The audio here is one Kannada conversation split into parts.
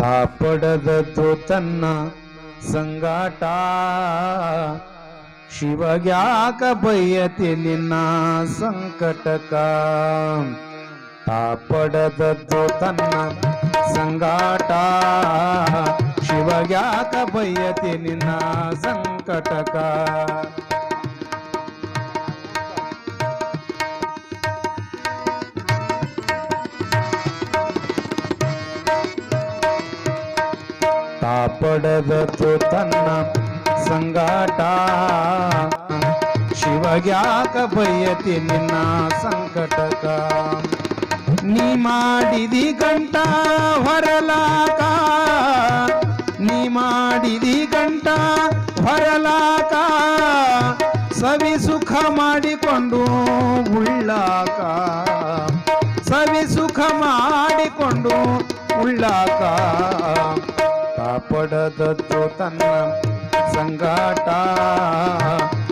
ಕಾಪಡದದ್ದು ತನ್ನ ಸಂಗಾಟ. ಶಿವಗ್ಯಾಕ ಬಯ್ಯತಿ ನಿನ್ನ ಸಂಕಟಕ. ಕಾಪಡದದ್ದು ತನ್ನ ಸಂಗಾಟ. ಶಿವಗ್ಯಾಕ ಬಯ್ಯತಿ ನಿನ್ನ ಸಂಕಟಕ. ಕಾಪಡದದ್ದು ತನ್ನ ಸಂಗಾಟ. ಶಿವಗ್ಯಾಕ ಬಯ್ಯತಿ ನಿನ್ನ ಸಂಕಟಕ. ನೀ ಮಾಡಿದಿ ಗಂಟ ಹೊರಲಾಕ. ನೀ ಮಾಡಿದಿ ಗಂಟ ಹೊರಲಾಕ. ಸವಿ ಸುಖ ಮಾಡಿಕೊಂಡು ಉಳ್ಳಾಕ. ಸವಿ ಸುಖ ಮಾಡಿಕೊಂಡು ಉಳ್ಳಾಕ. ಕಾಪಡದದ್ದು ತನ್ನ ಸಂಗಾಟ.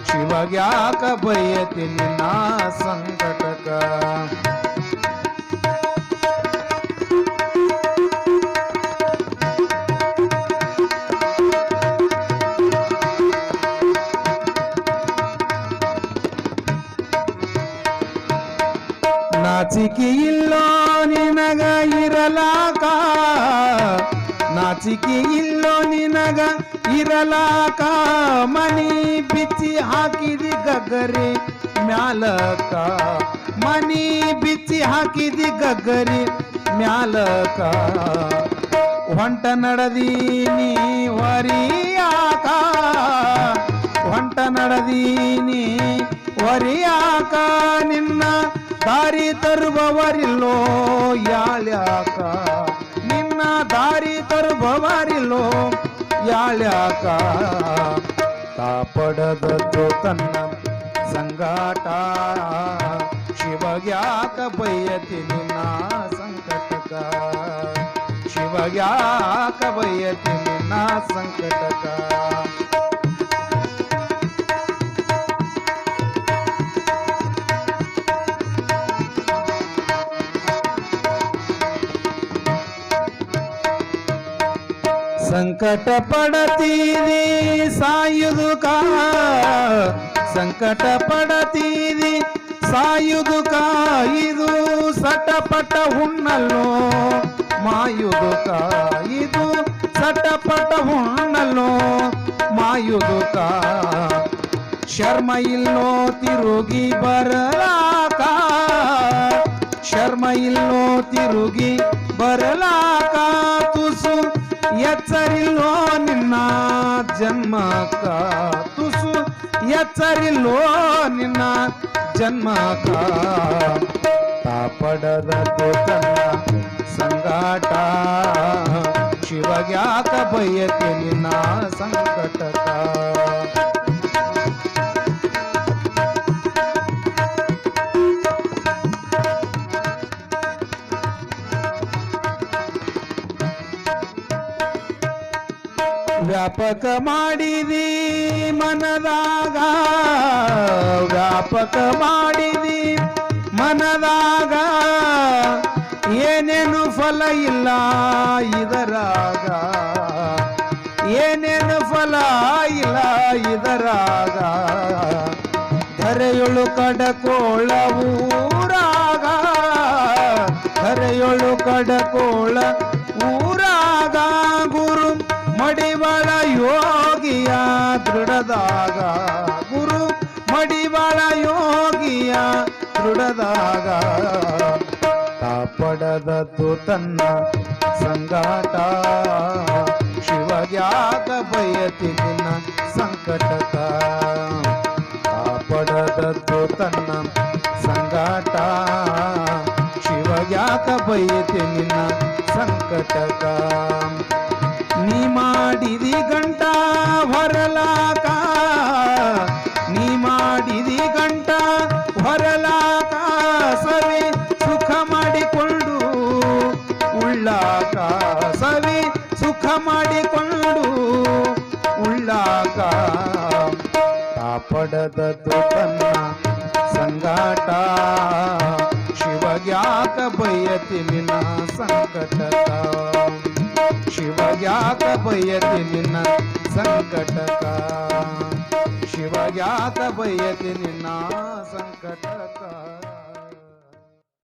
ಶಿವಗ್ಯಾಕ ಬಯತಿ ನಿನ್ನ ಸಂಕಟಕ ನಾಚಿಕೆ ಇಲ್ಲೋ ನಿನಗ ಇರಲಾಕ ನಾಚಿಕೆ ಇಲ್ಲೋ ನಿನಗ ಇರಲಾಕ ಮನಿ ಬಿಚ್ಚಿ ಹಾಕಿದಿ ಗಗ್ಗರಿ ಮ್ಯಾಲಕ. ಮನಿ ಬಿಚ್ಚಿ ಹಾಕಿದಿ ಗಗ್ಗರಿ ಮ್ಯಾಲಕ. ಹೊಂಟ ನಡದೀನಿ ವರಿಯಾಕ ಹೊಂಟ ನಡದೀನಿ ವರಿಯಾಕ ನಿನ್ನ ದಾರಿ ತರುವವರಿಲ್ಲೋ ದಾರಿ ತರುವವರಿಲ್ಲೋ ಯಾಳ್ಯಾಕ? ತಾಪಡದದ್ದು ತನ್ನ ಸಂಗಾಟ. ಶಿವಗ್ಯಾಕ ಬಯ್ಯತಿ ನಿನ್ನ ಸಂಕಟಕ. ಶಿವಗ್ಯಾಕ ಬಯ್ಯತಿ ನಿನ್ನ ಸಂಕಟಕ. ಸಂಕಟ ಪಡತೀರಿ ಸಾಯುದುಕ ಸಂಕಟ ಪಡತೀರಿ ಸಾಯುದುಕ ಇದು ಸಟಪಟ ಹುಣ್ಣಲ್ಲೋ ಮಾಯುದುಕ ಇದು ಸಟಪಟ ಹುಣ್ಣಲ್ಲೋ ಮಾಯುದುಕ ಶರ್ಮ ಇಲ್ಲೋ ತಿರುಗಿ ಬರಲಾಕ ಶರ್ಮ ಇಲ್ಲೋ ತಿರುಗಿ ಬರಲಾಕ ತುಸು ಎಚ್ಚರಿಲ್ಲೋ ನಿನ್ನ ಜನ್ಮಕ ತುಸು ಎಚ್ಚರಿಲ್ಲೋ ನಿನ್ನ ಜನ್ಮಕ ಕಾಪಡದದ್ದು ತನ್ನ ಸಂಗಾಟ ಶಿವಗ್ಯಾಕ ಬಯತೆ ನಿನ್ನ ಸಂಕಟಕ ವ್ಯಾಪಕ ಮಾಡಿದಿ ಮನದಾಗ, ವ್ಯಾಪಕ ಮಾಡಿದಿ ಮನದಾಗ. ಏನೇನು ಫಲ ಇಲ್ಲ ಇದರಾಗ, ಏನೇನು ಫಲ ಇಲ್ಲ ಇದರಾಗ. ಧರೆಯೊಳು ಕಡಕೋಳವೂರಾಗ ಧರೆಯೊಳು ಕಡಕೋಳ ದೃಢದಾಗ ಕಾಪಡದದ್ದು ತನ್ನ ಸಂಗಾಟ. ಶಿವಗ್ಯಾಗ ಬಯತಿ ನಿನ್ನ ಸಂಕಟಕ. ಕಾಪಡದದ್ದು ತನ್ನ ಸಂಗಾಟ. ಶಿವಗ್ಯಾಕ ಬಯತಿ ನಿನ್ನ ಸಂಕಟಕ. ನೀ ಮಾಡಿದಿ ಗಂಟಾ ಹೊರಲಾಕ ಕಾಪಡದದ್ದು ತನ್ನ ಸಂಗಾಟ. ಶಿವಗ್ಯಾಕ ಬಯತಿ ನಿನ್ನ ಸಂಕಟಕ. ಶಿವಗ್ಯಾಕ ಬಯತಿ ನಿನ್ನ ಸಂಕಟಕ. ಶಿವಗ್ಯಾಕ ಬಯತಿ ನಿನ್ನ ಸಂಕಟಕ.